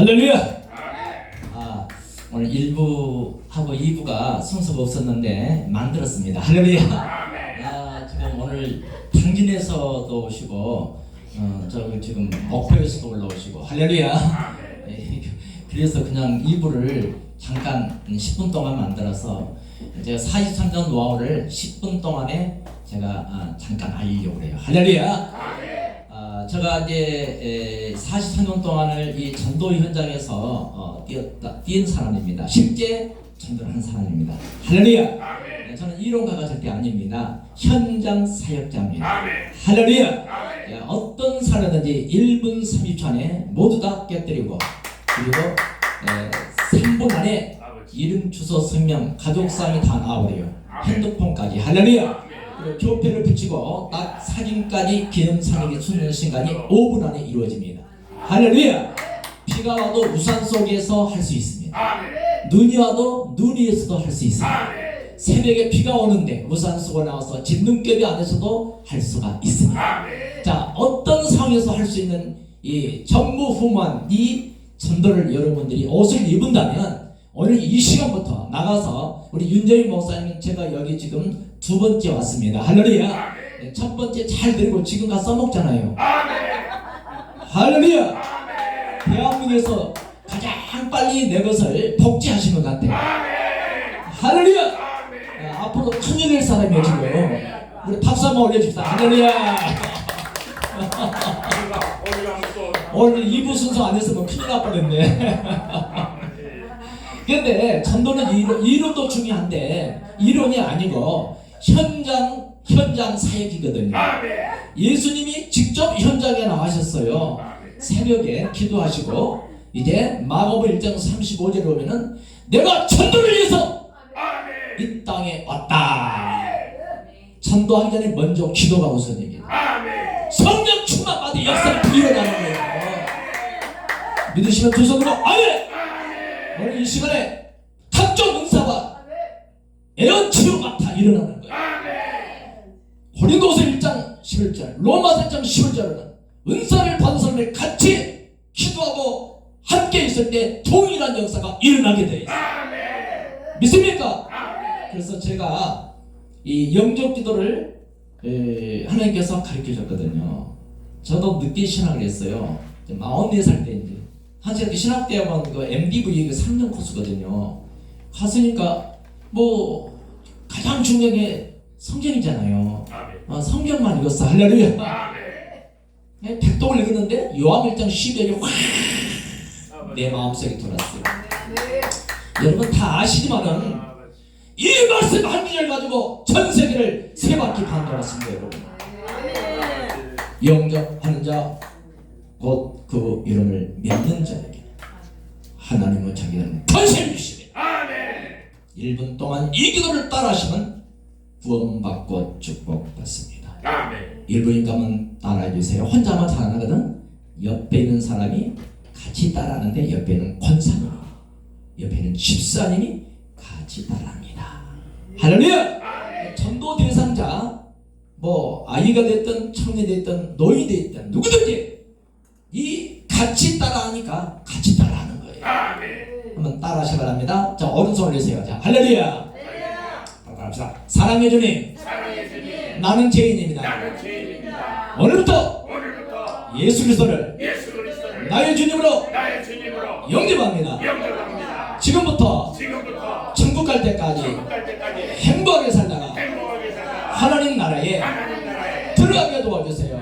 할렐루야. 아, 오늘 1부하고 2부가 순서가 없었는데 만들었습니다. 할렐루야. 아, 지금 오늘 당진에서도 오시고 어, 저 지금 목포에서도 올라오시고 할렐루야. 예, 그래서 그냥 2부를 잠깐 10분 동안 만들어서 제가 43년 노하우를 10분 동안에 제가 아, 잠깐 알리려고 해요. 할렐루야. 아, 제가 이제 43년 동안을 이 전도 현장에서 어, 뛰었다, 뛴 사람입니다. 실제 전도를 한 사람입니다. 할렐루야! 네, 저는 이론가가 절대 아닙니다. 현장 사역자입니다. 할렐루야! 예, 어떤 사람든지 1분 30초 안에 모두 다 깨뜨리고 그리고 에, 3분 안에 이름, 주소, 성명, 가족사항이 다 나오래요. 핸드폰까지. 할렐루야! 그리고 교패를 붙이고 딱 사진까지 기념 사진이 주는 순간이 5분 안에 이루어집니다. 할렐루야! 비가 와도 우산 속에서 할 수 있습니다. 눈이 와도 눈 위에서도 할 수 있습니다. 새벽에 비가 오는데 우산 속에 나와서 진눈깨비 안에서도 할 수가 있습니다. 자, 어떤 상황에서 할 수 있는 이 전무후무한 이 전도를 여러분들이 옷을 입은다면 오늘 이 시간부터 나가서 우리 윤정희 목사님 제가 여기 지금 두 번째 왔습니다. 할렐루야. 네, 첫 번째 잘 들고 지금 가서 써먹잖아요. 할렐루야. 대한민국에서 가장 빨리 내 것을 복제하신 것 같아요. 할렐루야. 네, 앞으로 큰일 낼 사람이에요 지금. 우리 박수 한번 올려줍시다. 할렐루야. 오늘 2부 순서 안 했으면 큰일 날 뻔했네. 근데 전도는 이론, 이론도 중요한데 이론이 아니고 현장 현장 사역이거든요. 예수님이 직접 현장에 나가셨어요. 새벽에 기도하시고 이제 마가복음 1장 35절에 보면은 내가 전도를 위해서 이 땅에 왔다. 전도하기 전에 먼저 기도가 우선입니다. 성령 충만 받은 역사가 일어나는 거예요. 믿으시면 두 손으로 아멘. 오늘 이 시간에 각종 은사와 애원 치유가 다 일어나는 거예요. 고린도서 1장 11절, 로마서 1장 11절은 은사를 받은 사람이 같이 기도하고 함께 있을 때 동일한 역사가 일어나게 돼 있어요. 믿습니까? 그래서 제가 이 영적 기도를 에, 하나님께서 가르쳐 줬거든요. 저도 늦게 신학을 했어요. 44살 때 이제 한시간 신학대학원 그 MDV 그 3년 코스거든요. 갔으니까 뭐 가장 중요한 게 성경이잖아요. 어, 성경만 읽었어. 할렐루야. 네, 백독을 읽었는데 요한 1장 10절이 확내 마음속에 들어왔어요. 여러분 다 아시지만은 이 말씀 한 구절 가지고 전 세계를 세 바퀴 반 돌았습니다, 여러분. 영접하는 자, 곧 그 이름을 믿는 자에게 하나님은 자기는 권세를 주시며 1분 동안 이 기도를 따라하시면 구원받고 축복받습니다. 1분인가만 따라해주세요. 혼자만 잘안하거든 옆에 있는 사람이 같이 따라하는데 옆에는 권사님이 옆에는 집사님이 같이 따라합니다. 할렐루야! 전도 대상자 뭐 아이가 됐든 청년이 됐든 노인이 됐든 누구든지 이 같이 따라하니까 같이 따라하는 거예요. 한번 따라하시 기 바랍니다. 자 오른손 올리세요. 자 할렐루야. 따라합시다. 사랑해 주님. 나는 죄인입니다. 오늘부터 예수 그리스도를 나의 주님으로 영접합니다. 지금부터 천국 갈 때까지 행복하게 살다가 하나님 나라에 들어가게 도와주세요.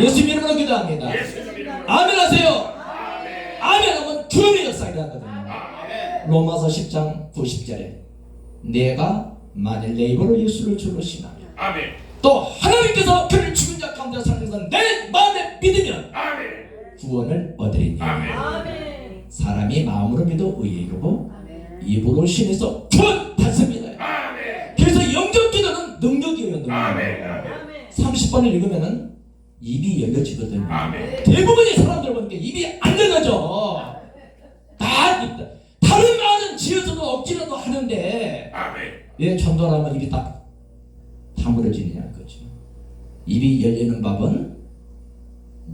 예수 이름으로 기도합니다. 아멘 하세요. 아멘 하면 구원의 역사가 일어나거든요. 로마서 10장 90절에 내가 만일 내 입으로 예수를 주로 신하면 또 하나님께서 그를 죽은 자 가운데 살려서 내 마음에 믿으면 구원을 얻으리니 사람이 마음으로 믿어 의에 이르고 입으로 신에서 구원 받습니다. 그래서 영적 기도는 능력이에요, 능력. 30번을 읽으면은 입이 열려지거든요. 대부분의 사람들 보니까 입이 안 열려져. 다 입- 다른 말은 지어서도 억지로도 하는데 왜 전도하면 입이 딱 다물어지느냐 그거죠. 입이 열리는 법은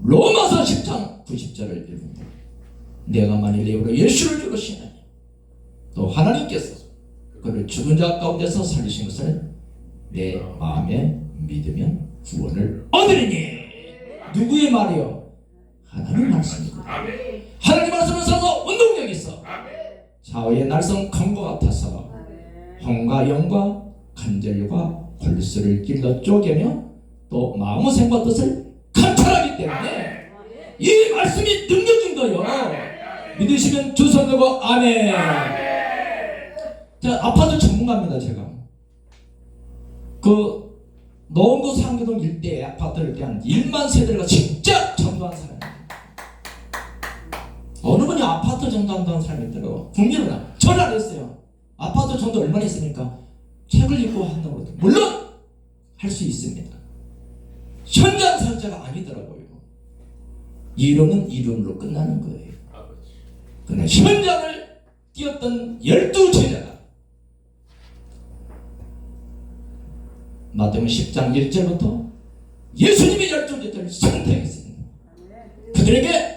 로마서 10장 90절을 읽으면 내가 만일 내 입으로 예수를 주로 신하니 또 하나님께서 그를 죽은 자 가운데서 살리신 것을 내 마음에 믿으면 구원을 얻으리니 누구의 말이요? 하나님 말씀입니다. 하나님 말씀을 써서 운동력이 있어. 좌우의 날성 검과 같아서 형과 영과 간절과 골수를 찔러 쪼개며 또 마음의 생과 뜻을 감찰하기 때문에 이 말씀이 능력인 거요. 믿으시면 주선 들고 아멘. 자 아파트 전문가입니다 제가. 그 노원구 상교동 일대 아파트를 대한 1만 세대가 진짜 전도한 사람입니다. 어느 분이 아파트 전도한다는 사람이 있더라고. 국민은 전안 했어요. 아파트 전도 얼마나 했습니까? 책을 읽고 한다고. 물론 할 수 있습니다. 현장 설자가 아니더라고요. 이론은 이론으로 끝나는 거예요. 그러나 현장을 뛰었던 열두 제자가 마태복음 10장 1절부터 예수님의 열두 제자를 선택했습니다. 그들에게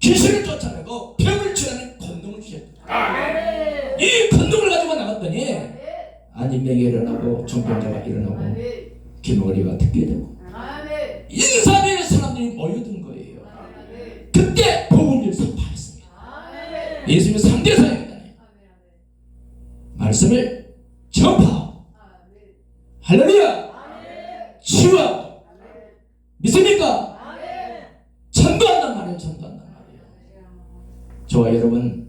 귀신을 쫓아내고 병을 치라는 권능을 주셨다. 이 권능을 가지고 나갔더니 안인명이 일어나고 정병자가 일어나고 기머리가 듣게 되고 인사의 사람들이 모여든 거예요. 그때 복음을 선포했습니다. 예수님의 3대 사역이잖아요. 말씀을 할렐루야 치유하고 믿습니까? 전도한단 말이에요. 전도한단 말이에요. 저와 여러분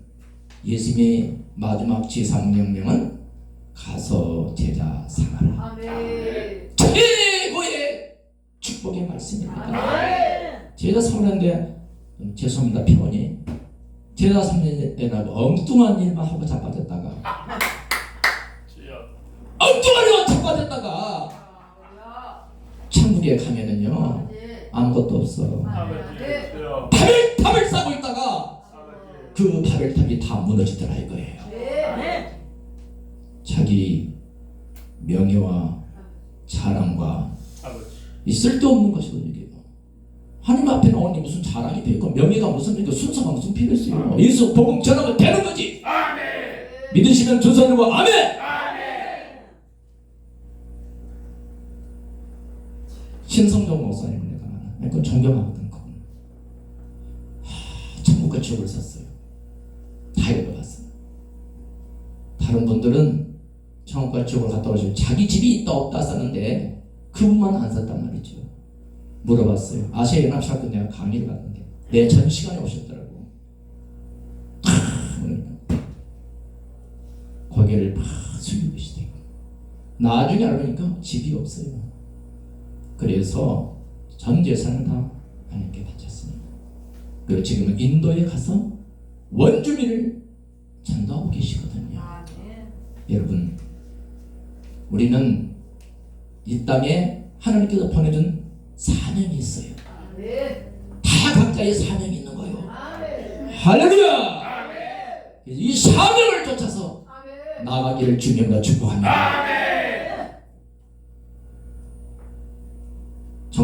예수님의 마지막 지상명령은 가서 제자 삼아라. 최고의 축복의 말씀입니다. 제자 삼는데 죄송합니다 표현이 제자 삼는데 나고 엉뚱한 일만 하고 자빠졌다가 엉뚱한 자빠졌다가 천국에 가면은요 아무것도 없어. 바벨 탑을 쌓고 있다가 그 바벨 탑이 다 무너지더라 이거예요. 자기 명예와 자랑과 이 쓸데없는 것이거든요. 하나님 앞에 나오니 무슨 자랑이 되고 명예가 무슨 되고 순서가 무슨 필요 있어요? 예수 복음 전하면 되는 거지. 믿으시면 두 손으로 아멘 신성정 목사님을 내가 그 존경하거든 그분 하, 천국과 지옥을 썼어요. 다 읽어봤어요. 다른 분들은 천국과 지옥을 갔다 오시고 자기 집이 있다 없다 썼는데 그분만 안 썼단 말이죠. 물어봤어요. 아시아 연합 사건 내가 강의를 갔는데 내전 시간에 오셨더라고. 탁 고개를 막 숙이고 계시대요. 나중에 알고 보니까 집이 없어요 그래서 전 재산을 다 하나님께 바쳤습니다. 그리고 지금은 인도에 가서 원주민을 전도하고 계시거든요. 여러분, 우리는 이 땅에 하나님께서 보내준 사명이 있어요. 다 각자의 사명이 있는 거예요. 할렐루야! 이 사명을 쫓아서 나가기를 주님과 축복합니다.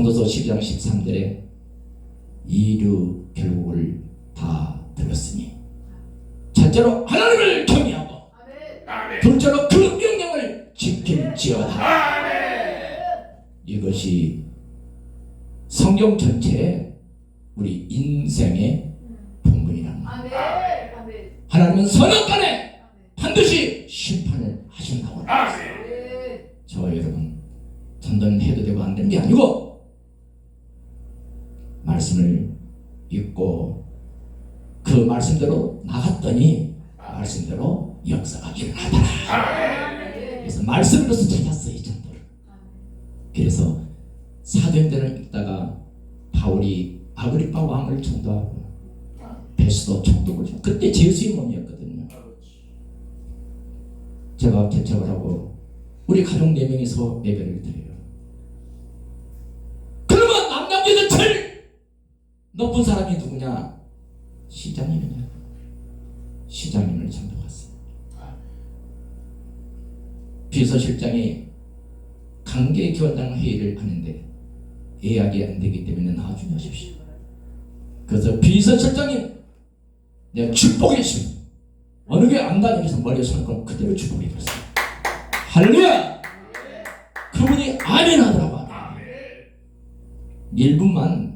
전도서 12장 13절에 이류 결국을 다 들었으니 첫째로 하나님을 경외하고 둘째로 그 명령을 지킬지어다. 이것이 성경 전체의 우리 인생의 본분이라는 거예요. 하나님은 선악간에 반드시 심판을 하신다고 저와 여러분 전도는 해도 되고 안 되는 게 아니고 말씀을 읽고 그 말씀대로 나갔더니 말씀대로 역사가 일어나더라. 그래서 말씀으로서 찾았어요 이 전도를. 그래서 사도행전을 읽다가 바울이 아그리파 왕을 전도하고 베스도 총독을 전- 그때 제수의 몸이었거든요. 제가 개척을 하고 우리 가족 네 명이서 예배를 드려요. 높은 사람이 누구냐? 시장님이냐? 시장님을 전도 갔어요. 비서실장이 기원장 회의를 하는데 예약이 안 되기 때문에 나중에 하십시오. 그래서 비서실장님 내가 심 어느 게 안 다니면서 머리에 건 그대로 축복이 됐어요. 할렐루야! 그분이 아멘 하더라고. 아멘. 1분만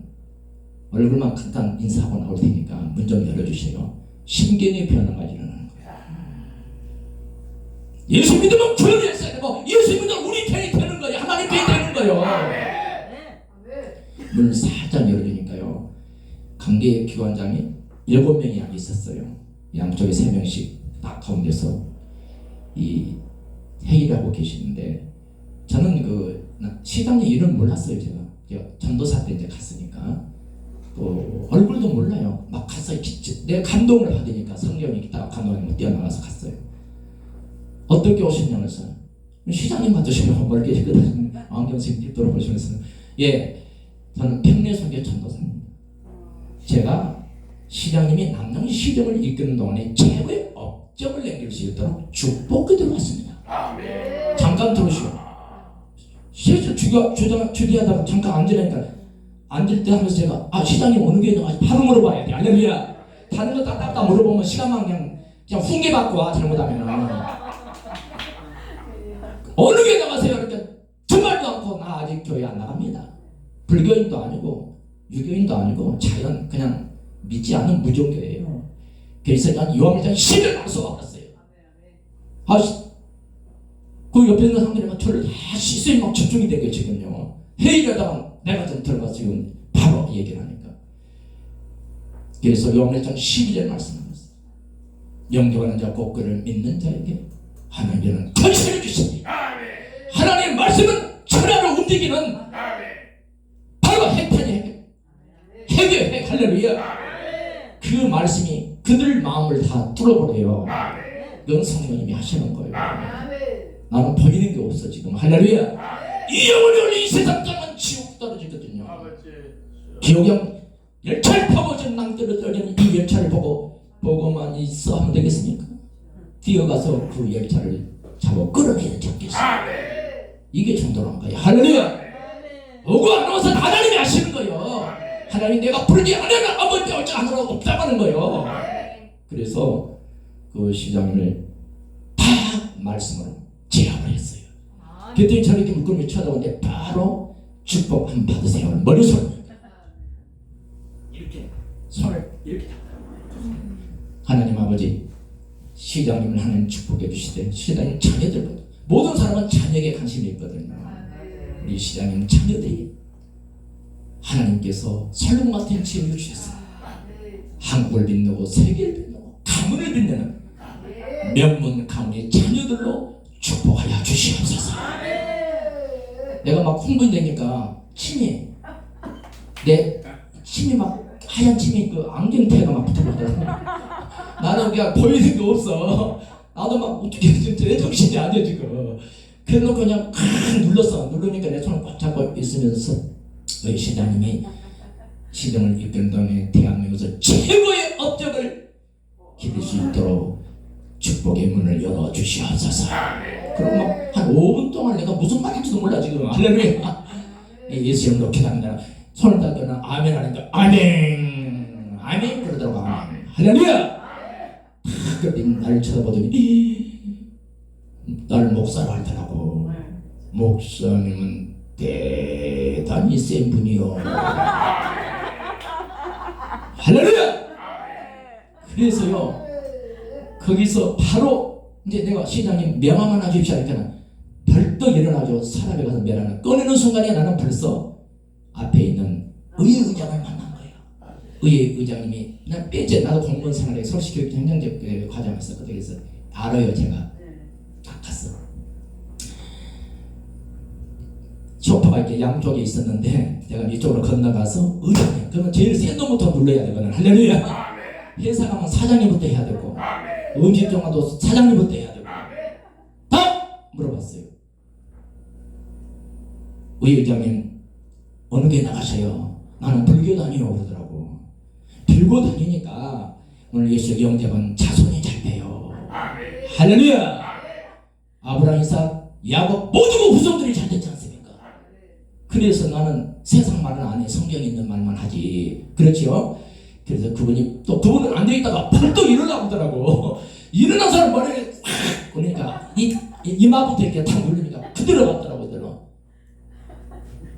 얼굴만 잠깐 인사하고 나올 테니까 문 좀 열어주세요. 신경의 변화가 일어나는 거야. 예수 믿으면 있어야 되고 예수 믿으면 우리 편이 되는 거예요. 하나님 편이 되는 거예요. 문을 살짝 열어주니까요. 관계 기관장이 일곱 명이 있었어요. 양쪽에 세 명씩 딱 가운데서 이 회의를 하고 계시는데 저는 그 나- 시장님 이름 몰랐어요 제가 전도사 때 이제 갔으니까 또 얼굴도 몰라요. 막 갔어요. 지- 내가 감동을 받으니까 성령이 딱 감동하면 뛰어나가서 갔어요. 어떻게 오셨냐고 해서 시장님 같으시면 멀리 계시거든요 안경색 띠 돌아보시면서 예 저는 평내선교 전도사입니다. 제가 시장님이 남양 시정을 이끄는 동안에 최고의 업적을 남길 수 있도록 축복이 들어왔습니다. 잠깐 들으시오. 주디하다가 잠깐 앉으라니까 앉을 때 하면서 제가 아 시장님 어느 교회 나가지 바로 물어봐야 돼 할렐루야. 다른 거 딱딱딱 물어보면 시간만 그냥 그냥 훈계 받고 와 잘못하면 어느 교회 나가세요? 그러니까 정말도 않고 나 아직 교회 안 나갑니다. 불교인도 아니고 유교인도 아니고 자연 그냥 믿지 않는 무종교예요. 그래서 난 요한일장 10일 나서 왔어요. 아, 시- 그 옆에 있는 사람들이 막 저를 다 시선이 막 집중이 되게 지금요. 회의를 하다가 내가 좀 들어가서 지금 바로 얘기를 하니까. 그래서 요한일장 12절 말씀하셨어요. 영접하는 자, 곧 그를 믿는 자에게 하나님께는 권세를 주시니 하나님의 말씀은 천하를 움직이는 바로 핵탄이 핵. 핵이에요, 핵. 할렐루야. 그 말씀이 그들 마음을 다 뚫어버려요. 이건 성령님이 하시는 거예요. 나는 보이는 게 없어 지금 할렐루야 이 영혼이 이 세상 땅 은 지옥 떨어지거든요. 기억형 열차를 타고진 낭떠러 떨어지는 이 열차를 보고 보고만 있어 하면 되겠습니까? 뛰어가서 그 열차를 잡아 끌어내야 잡겠어 이게 정도란 거야 할렐루야! 오고 안 오서 하나님이 하시는 거예요. 하나님 내가 부르지 않으면 아무 때 어찌 안 오라고 없다고 하는 거예요. 그래서 그 시장을 다 말씀으로 제압을 했어요. 그랬더니 저렇게 물끄러미 쳐다보는데 바로 축복 한번 받으세요. 머리손 이렇게 손을 이렇게 잡아요. 하나님 아버지 시장님을 하나님 축복해 주시되 시장님 자녀들 모든 사람은 자녀에게 관심이 있거든요. 우리 시장님 자녀들이 하나님께서 설령 같은 지혜를 주셨어요. 한국을 빛내고 세계를 빛내고 가문을 빛내는 명문 가문의 자녀들로 축복하여 주시옵소서. 내가 막 홍분이 되니까 침이 내 침이 막 하얀 침이 그 안경테가 막 붙어버리더라고. 나는 그냥 보이는 게 없어. 나도 막 어떻게 진짜 내 정신이 아니야 지금. 그래놓고 그냥 칵 눌렀어. 누르니까 내 손을 꽉 잡고 있으면서 우리 시장님이 시정을 이끄는 동안에 대한민국에서 최고의 업적을 기를 수 있도록 축복의 문을 열어 주시옵소서. 그럼 막한 5분 동안 내가 무슨 말인지도 몰라 지금 할렐루야. 예수 이름으로 기도합니다. 손을 닫거나 아멘 하니까 아멘 아멘 그러더라고 할렐루야. 그때 나를 쳐다보더니 날 목사로 하더라고. 목사님은 대단히 센 분이요. 할렐루야. 그래서요. 거기서 바로 이제 내가 시장님 명함 하나 주십시오 하니까 벌떡 일어나죠. 사람에 가서 명함을 꺼내는 순간에 나는 벌써 앞에 있는 의회 의장을 만난 거예요. 의회 의장님이 난 빼지 나도 공무원 생활에 서울시 교육 행정적 그 과정 했었거든요. 그래서 알아요 제가 딱 갔어. 소파가 이렇게 양쪽에 있었는데 내가 이쪽으로 건너가서 의장님 그러면 제일 센 놈부터 눌러야 되거든 할렐루야 회사 가면 사장님부터 해야 되고 음식점 가도 사장님부터 해야 되고 다 물어봤어요 의장님 어느 게 나가세요? 나는 불교 다니요 그러더라고 들고 다니니까 오늘 예수 영접은 자손이 잘 돼요 할렐루야 아브라함 이삭 야곱 모두 후손들이 잘 됐지 않습니까? 그래서 나는 세상 말은 안 해. 성경에 있는 말만 하지. 그렇지요? 그래서 그분이 또 그분은 안 되겠다가 벌떡 일어나 보더라고. 일어난 사람 머리를 확 그러니까 이, 이 이마부터 이렇게 탁 눌리니까 그대로 갔더라고 그대로.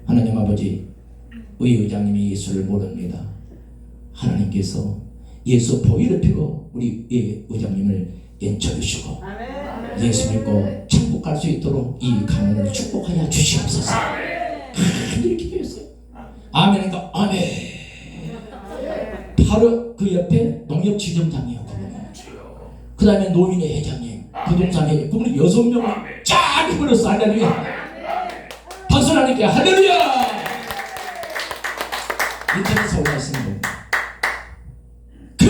하나님 아버지 우리 의장님이 예수를 모릅니다. 하나님께서 예수 보혈을 피고 우리 의- 의장님을 연쳐주시고 예수 믿고 천국 갈 수 있도록 이 가문을 축복하여 주시옵소서. 아, 이렇게 기도했어요. 아멘인가? 아멘. 바로 그 옆에 농협 지점장이요. 그 다음에 노인의 회장님, 부동산 회장, 그분이 여섯 명을 쫙 해버렸어. 할렐루야. 박수 하나님께 할렐루야. 인터넷에 올라있습니다. 그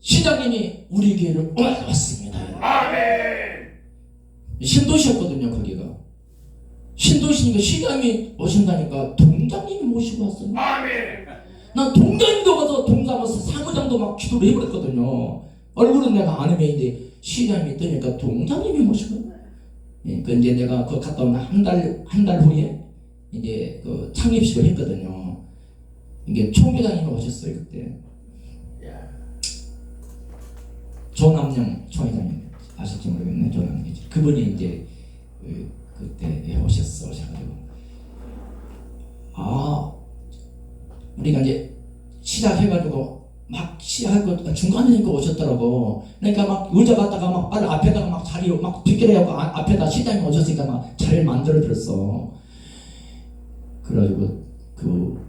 시장님이 우리 교회를 올라왔습니다. 신도시였거든요, 거기가. 신도시니까 시장이 오신다니까 동장님이 모시고 왔어요. 난 동장님도 가서 동사무소 사무장도 막 기도를 해버렸거든요. 얼굴은 내가 아는 애인데 시장님이 뜨니까 동장님이 모시고. 예, 그 이제 내가 그 갔다 오면 한달 한 달 후에 이제 그 창립식을 했거든요. 이게 총회장님이 오셨어요 그때. 조남영 총회장님 아실지 모르겠네 조남영 그분이 이제 그, 그때 오셨어 오셔가지고 아 우리가 이제 시작해가지고 막 시작하고 중간에 있고 오셨더라고 그러니까 막 의자 갔다가 막 빨리 앞에다가 막 자리 막 비켜내고 아, 앞에다 시장이 오셨으니까 막 자리를 만들어 드렸어 그래가지고 그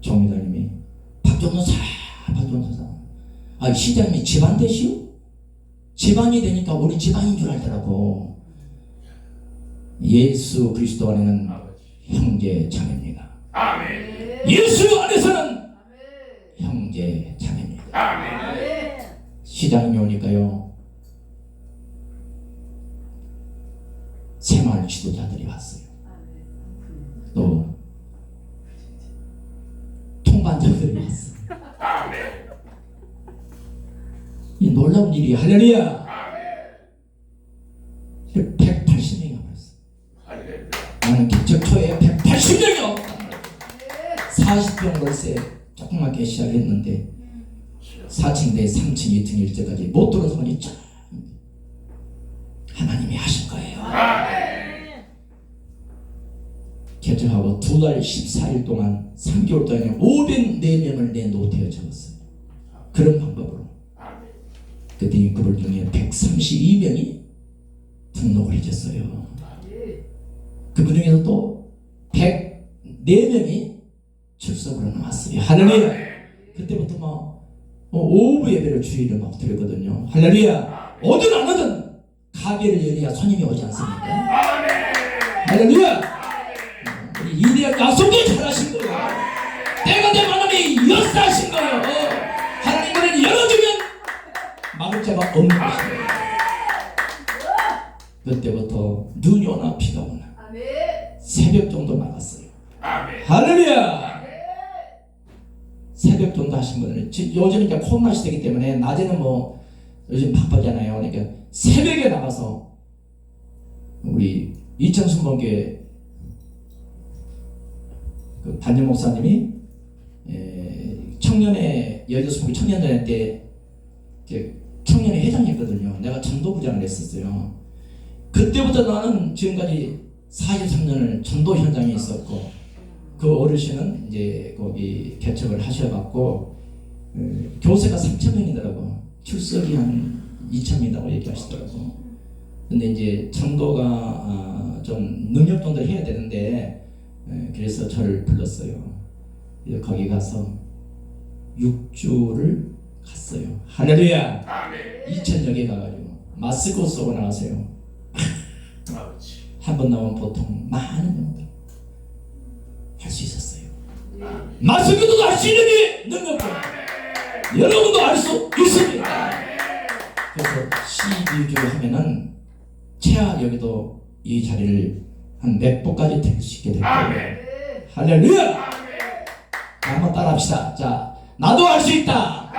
정의사님이 박정선 사 박정선 사 아, 시장님이 집안 되시오? 집안이 되니까 우리 집안인 줄 알더라고. 예수 그리스도 안에는 형제 자매입니다. 예수 안에서는 형제 자매입니다. 시장님이 오니까요. 새마을 지도자들이 왔어요. 또 통반장들이 왔어요. 이 놀라운 일이 할렐루야. 40평 월세 조그맣게 시작을 했는데 4층 내 3층 2층 1층까지 못 들어서 보니 쫙 하나님이 하신 거예요. 개척하고 두 달 14일 동안 3개월 동안에 504명을 내 노트에 적었어요. 그런 방법으로. 그때 그들 중에 132명이 등록을 해줬어요. 그분 중에서 또 104명이 출석으로 나왔어요. 할렐루야! 그때부터 막 어, 오후 예배를 주일을 막 드렸거든요. 할렐루야! 안 오든 가게를 열어야 손님이 오지 않습니까? 할렐루야! 우리 이대한 약속이 잘하신 거예요. 때가 되면 하나님이 역사하신 거예요. 하나님은 열어주면 막을 자가 없는 것입니다. 그때부터 눈이 오나 비가 오나 새벽 정도 나갔어요. 할렐루야! 새벽 정도 하신 지- 요즘 이제 코로나 시대이기 때문에 낮에는 뭐 요즘 바쁘잖아요. 그러니까 새벽에 나가서 우리 이천순번교회 그 단임 목사님이 에, 청년회 여여섯 청년회 때 이제 청년회 회장이었거든요. 내가 전도부장을 했었어요. 그때부터 나는 지금까지 43년을 전도 현장에 있었고 그 어르신은 이제 거기 개척을 하셔갖고 어, 교세가 3천 명이더라고. 출석이 한 2천 명이라고 얘기하시더라고. 근데 이제 전도가 아, 좀 능력 정도 해야 되는데 에, 그래서 저를 불렀어요. 거기 가서 6주를 갔어요. 할렐루야! 2천여 개 가가지고 마스크 쓰고 나가세요. 한번 나오면 보통 많은 분들 할 수 있었어요. 마스크도 할 수 있는 게 능력죠. 여러분도 할수 있습니다. 그래서 12주 하면은 최하 여기도 이 자리를 한 몇 번까지 될수 있게 될 거예요. 할렐루야! 자, 한번 따라합시다. 자, 나도 할 수 있다.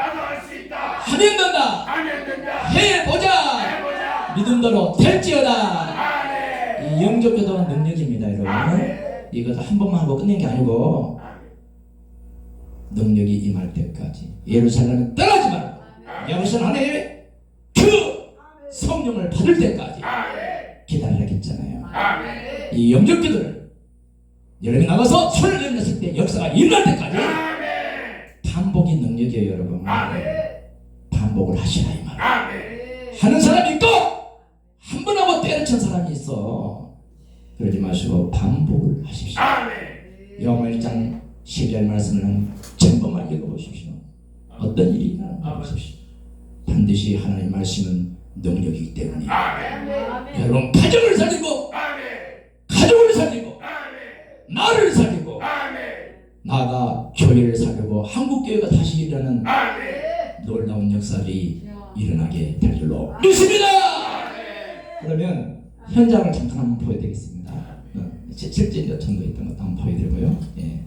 하면 된다. 해보자. 믿음대로 될지어다. 이 영적 교도는 능력입니다, 여러분. 이거 한 번만 하고 끝낸 게 아니고 능력이 임할 때까지 예루살렘은 떠나지 말고 여호수아 안에 그 성령을 받을 때까지 기다리겠잖아요. 이 영접기도를 여러분이 나가서 손을 내밀었을 때 역사가 일어날 때까지 반복이 능력이에요 여러분. 반복을 하시라 이 말. 하는 사람이 있고 한 번 하고 때려친 사람이 있어 그러지 마시고 반복을 하십시오. 영어 1장 12절 말씀을 전번만 읽어보십시오. 어떤 일이 일어나는지 보십시오. 반드시 하나님의 말씀은 능력이기 때문에 여러분 가정을 살리고 가족을 살리고 나를 살리고 나가 교회를 살리고 한국 교회가 다시 일어나는 놀라운 역사들이 일어나게 될 줄로 믿습니다. 그러면 현장을 잠깐 한번 보여드리겠습니다. 실제 전도 있던 것도 한번 보여드리고요. 예.